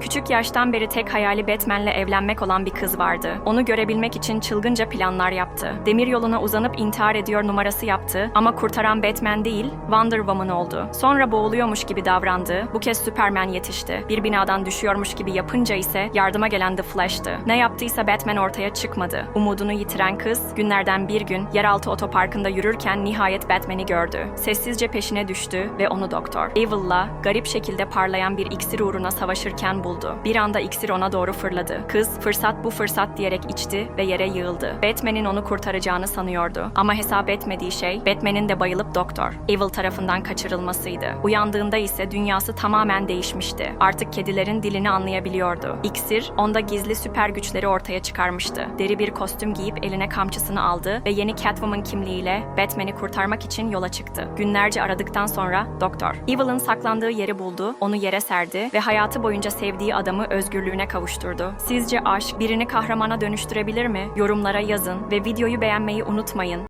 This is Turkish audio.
Küçük yaştan beri tek hayali Batman'le evlenmek olan bir kız vardı. Onu görebilmek için çılgınca planlar yaptı. Demir yoluna uzanıp intihar ediyor numarası yaptı ama kurtaran Batman değil, Wonder Woman oldu. Sonra boğuluyormuş gibi davrandı. Bu kez Superman yetişti. Bir binadan düşüyormuş gibi yapınca ise yardıma gelen The Flash'tı. Ne yaptıysa Batman ortaya çıkmadı. Umudunu yitiren kız günlerden bir gün yeraltı otoparkında yürürken nihayet Batman'i gördü. Sessizce peşine düştü ve onu Doktor Evil'la garip şekilde parlayan bir iksir uğruna savaşırken buldu. Bir anda iksir ona doğru fırladı. Kız fırsat bu fırsat diyerek içti ve yere yığıldı. Batman'in onu kurtaracağını sanıyordu. Ama hesap etmediği şey Batman'in de bayılıp Doktor Evil tarafından kaçırılmasıydı. Uyandığında ise dünyası tamamen değişmişti. Artık kedilerin dilini anlayabiliyordu. İksir onda gizli süper güçleri ortaya çıkarmıştı. Deri bir kostüm giyip eline kamçısını aldı ve yeni Catwoman kimliğiyle Batman'i kurtarmak için yola çıktı. Günlerce aradıktan sonra Doktor Evil'ın saklandığı yeri buldu, onu yere serdi ve hayatı boyunca sevdiği adamı özgürlüğüne kavuşturdu. Sizce aşk birini kahramana dönüştürebilir mi? Yorumlara yazın ve videoyu beğenmeyi unutmayın.